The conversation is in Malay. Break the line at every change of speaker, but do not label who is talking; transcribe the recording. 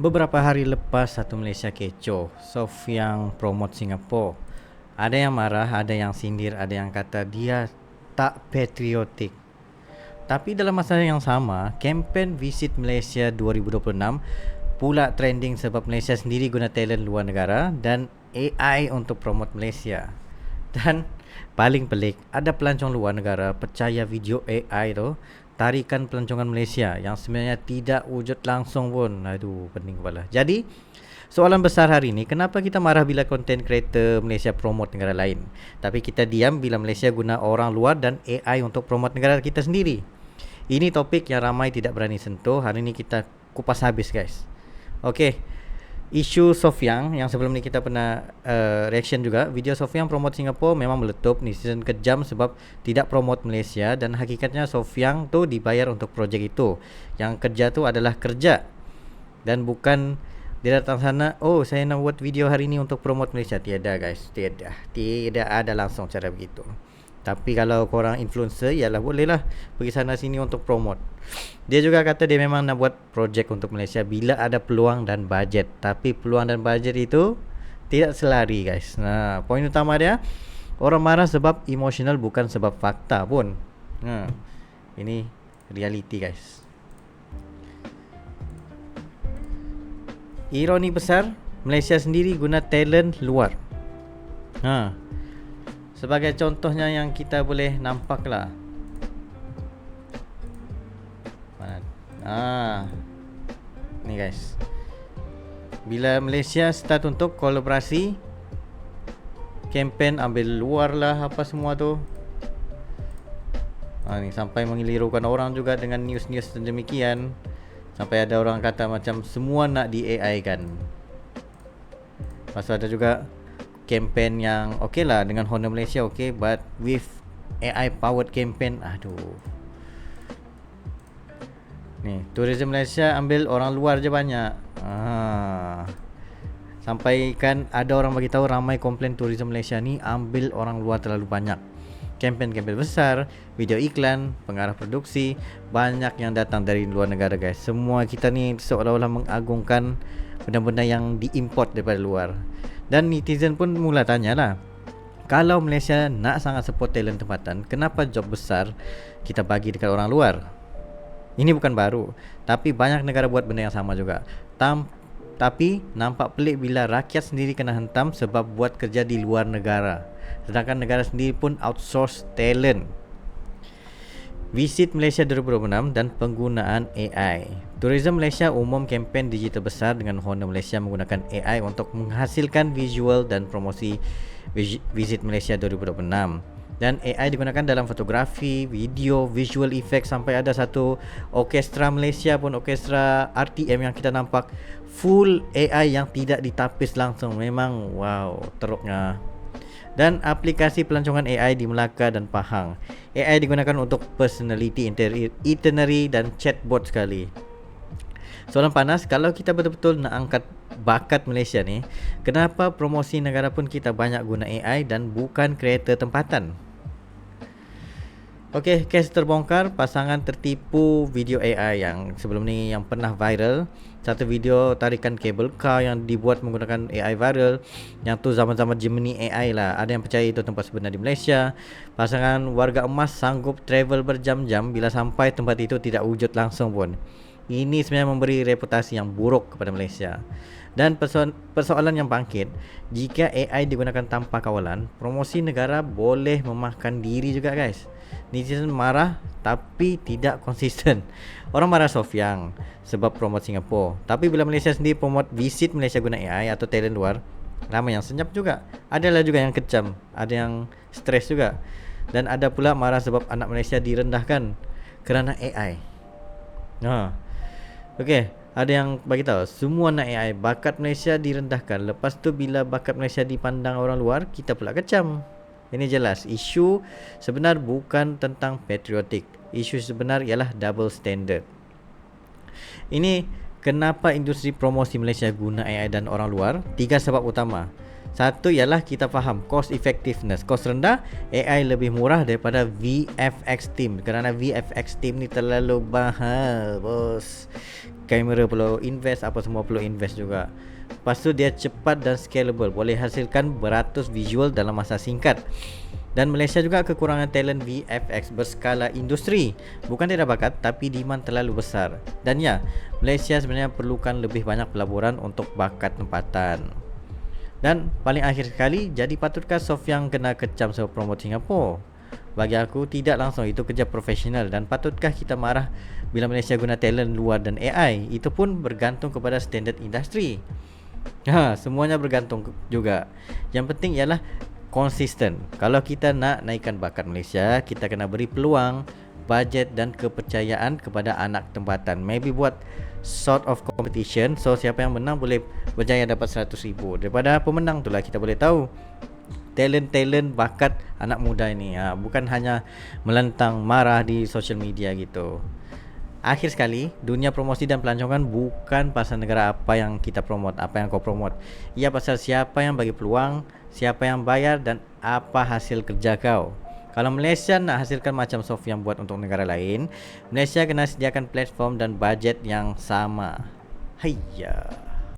Beberapa hari lepas satu Malaysia kecoh Sof yang promote Singapore. Ada yang marah, ada yang sindir, ada yang kata dia tak patriotik. Tapi dalam masa yang sama Kempen Visit Malaysia 2026 Pula trending sebab Malaysia sendiri guna talent luar negara Dan AI untuk promote Malaysia. Dan paling pelik Ada pelancong luar negara percaya video AI tu tarikan pelancongan Malaysia yang sebenarnya tidak wujud langsung pun. Aduh, pening kepala. Jadi, soalan besar hari ini, kenapa kita marah bila content creator Malaysia promote negara lain? Tapi kita diam bila Malaysia guna orang luar dan AI untuk promote negara kita sendiri. Ini topik yang ramai tidak berani sentuh. Hari ini kita kupas habis, guys. Okey isu Sofiang yang sebelum ni kita pernah uh, reaction juga video Sofiang promote Singapore memang meletup netizen kejam sebab tidak promote Malaysia dan hakikatnya Sofiang tu dibayar untuk projek itu. Yang kerja tu adalah kerja dan bukan dia datang sana oh saya nak buat video hari ni untuk promote Malaysia. Tiada guys. Tiada. Tidak ada langsung cara begitu tapi kalau korang influencer Yalah boleh lah Pergi sana sini untuk promote. Dia juga kata dia memang nak buat projek untuk Malaysia Bila ada peluang dan budget Tapi peluang dan budget itu Tidak selari guys. Nah, Poin utama dia Orang marah sebab emosional bukan sebab fakta pun. Nah, Ini reality guys. Ironi besar Malaysia sendiri guna talent luar. Ha, Sebagai contohnya yang kita boleh nampak lah Ah, Ni guys. Bila Malaysia start untuk kolaborasi Kempen ambil luar lah apa semua tu. Ha, ni Sampai mengelirukan orang juga dengan news-news demikian Sampai ada orang kata macam semua nak di AI kan. Pasal ada juga campaign yang okay lah dengan Honda Malaysia okay but with AI powered campaign aduh. Ni tourism Malaysia ambil orang luar je banyak. Ah. sampai kan ada orang bagi tahu ramai komplain tourism Malaysia ni ambil orang luar terlalu banyak. Campaign-campaign besar, video iklan, pengarah produksi Banyak yang datang dari luar negara guys. Semua kita ni seolah-olah mengagungkan Benda-benda yang diimport daripada luar dan netizen pun mula tanya lah Kalau Malaysia nak sangat support talent tempatan Kenapa job besar kita bagi dekat orang luar? Ini bukan baru Tapi banyak negara buat benda yang sama juga Tam, Tapi nampak pelik bila rakyat sendiri kena hentam Sebab buat kerja di luar negara Sedangkan negara sendiri pun outsource talent Visit Malaysia 2026 dan penggunaan AI. Tourism Malaysia umum kempen digital besar dengan Honda Malaysia menggunakan AI untuk menghasilkan visual dan promosi Visit Malaysia 2026. Dan AI digunakan dalam fotografi, video, visual effect sampai ada satu orkestra Malaysia pun orkestra RTM yang kita nampak full AI yang tidak ditapis langsung. Memang wow, teruknya dan aplikasi pelancongan AI di Melaka dan Pahang. AI digunakan untuk personality itinerary dan chatbot sekali. Soalan panas, kalau kita betul-betul nak angkat bakat Malaysia ni, kenapa promosi negara pun kita banyak guna AI dan bukan kereta tempatan? Okey, kes terbongkar pasangan tertipu video AI yang sebelum ni yang pernah viral. Satu video tarikan kabel car yang dibuat menggunakan AI viral Yang tu zaman-zaman Gemini AI lah Ada yang percaya itu tempat sebenar di Malaysia Pasangan warga emas sanggup travel berjam-jam Bila sampai tempat itu tidak wujud langsung pun Ini sebenarnya memberi reputasi yang buruk kepada Malaysia. Dan perso- persoalan yang bangkit Jika AI digunakan tanpa kawalan Promosi negara boleh memakan diri juga guys. Netizen marah tapi tidak konsisten. Orang marah Sofiang sebab promote Singapore. Tapi bila Malaysia sendiri promote visit Malaysia guna AI atau talent luar Ramai yang senyap juga. Adalah juga yang kecam Ada yang stres juga. Dan ada pula marah sebab anak Malaysia direndahkan Kerana AI Ha. Okay ada yang bagi tahu semua nak AI bakat Malaysia direndahkan. Lepas tu bila bakat Malaysia dipandang orang luar kita pula kecam. Ini jelas isu sebenar bukan tentang patriotik. Isu sebenar ialah double standard. Ini kenapa industri promosi Malaysia guna AI dan orang luar? Tiga sebab utama Satu ialah kita faham cost effectiveness. Cost rendah, AI lebih murah daripada VFX team kerana VFX team ni terlalu mahal, bos. Kamera perlu invest, apa semua perlu invest juga. Lepas tu dia cepat dan scalable, boleh hasilkan beratus visual dalam masa singkat. Dan Malaysia juga kekurangan talent VFX berskala industri. Bukan tidak bakat tapi demand terlalu besar. Dan ya, Malaysia sebenarnya perlukan lebih banyak pelaburan untuk bakat tempatan. Dan paling akhir sekali, jadi patutkah Sofian kena kecam sebab promote Singapura? Bagi aku, tidak langsung itu kerja profesional dan patutkah kita marah bila Malaysia guna talent luar dan AI? Itu pun bergantung kepada standard industri. Ha, semuanya bergantung juga. Yang penting ialah konsisten. Kalau kita nak naikkan bakat Malaysia, kita kena beri peluang, bajet dan kepercayaan kepada anak tempatan. Maybe buat sort of competition so siapa yang menang boleh berjaya dapat 100 ribu. Daripada pemenang tu lah kita boleh tahu talent-talent bakat anak muda ini. Ha, bukan hanya melentang marah di social media gitu. Akhir sekali dunia promosi dan pelancongan bukan pasal negara apa yang kita promote apa yang kau promote. Ia pasal siapa yang bagi peluang siapa yang bayar dan apa hasil kerja kau kalau Malaysia nak hasilkan macam Sofian buat untuk negara lain, Malaysia kena sediakan platform dan bajet yang sama. Hayya.